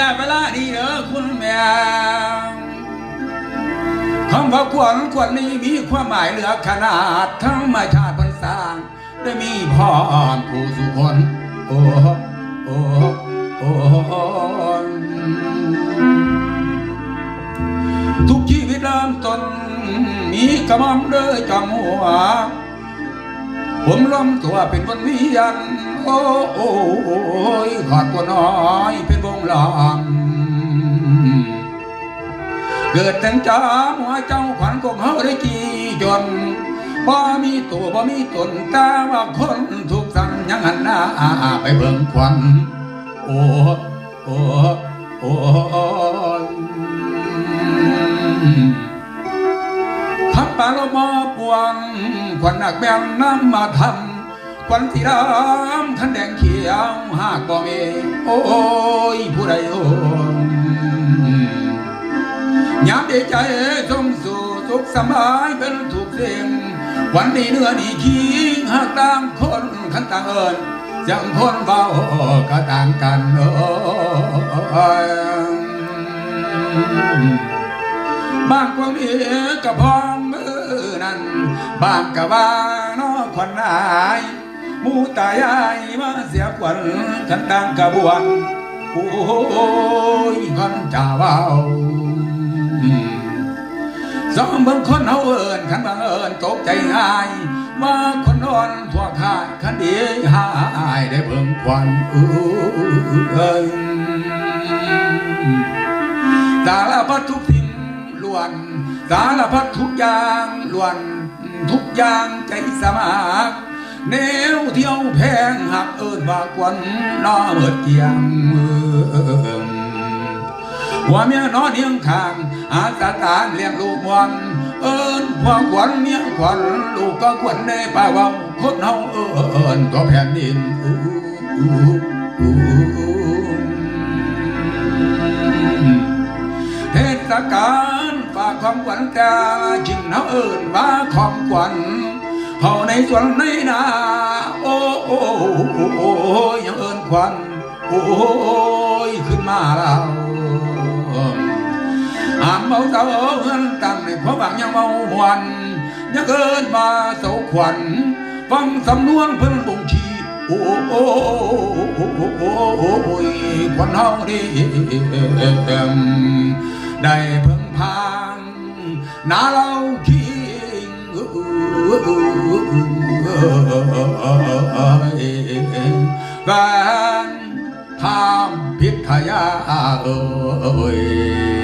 แต่เวลาดีเด้อคุณแม่คำว่าขวัญขวัญนี้มีความหมายเหลือขนาดทั้งมาชาติพันสร้างได้มีพรผู้สุขนโอ้โอ้โอ้ทุกชีวิตเริ่มต้นมีกระมอมเด้อจมหัว ผมล้มตัวเป็นวันวิยัน โอ้โอ้ยขอดตัวน้อยเป็นวงลามเกิดแต่งจ้าหัวเจ้าขวัญกงเฮาได้กี่จนบ่มีตัวบ่มีตนแต่ว่าคนถูกสั่งยังหันหน้าไปเบิ่งควันโอ้โอ้โอ้ยทับปลาโลมาปวงควันหนักแบงน้ำมาทำ ควันสีดำขันแดงเขียวหากบ่มีโอ้ยผู้ใดโอ้ยามเดใจสมสู่สุขสบายเป็นถูกเสียงวันนี้เนื้อนี่ขี้หากต่างคนขันต่างเอิญยังคนเบาก็ต่างกันเอ้ยบางความเอกกับพองมือนั้นบางกะว่านอควันนาย มูตายายมาเสียขวัญกันดังกระบวนโอ้ยคนจ่าเบาสองเบิ่งคนเฮาเอิญขันบังเอิญตกใจง่ายว่าคนนอนทั่วค่ายคันดีหายได้เบิ่งควันเอ้ยสารพัดทุกสิ่งล้วนสารพัดทุกอย่างล้วนทุกอย่างใจสมัคร แนวเที่ยวแพงหักเอิญว่ากวนน้อเมิดเกียงมือหัวเมียนอนเนียงข้างอาสาตาน เขาในป่าเว่าคนเฮาเอิญก็แผ่นดินอู้อู้อู้เทศกาลฝากความขวัญกาจิงในสวนในนาโอ้โอ้ยังเอิญขวัญโอ้ยขึ้นมาแล้วอามเมาเสาเงินตังในพระบางยังเมามวนยังเอิญมาเสาขวัญฟังสำนวนเพิ่นบ่งชี้โอ้โอ้โอ้ยขวัญเฮาดีได้เพิ่งพางนาเราคิง แฟนทำพิทยาเอ่ย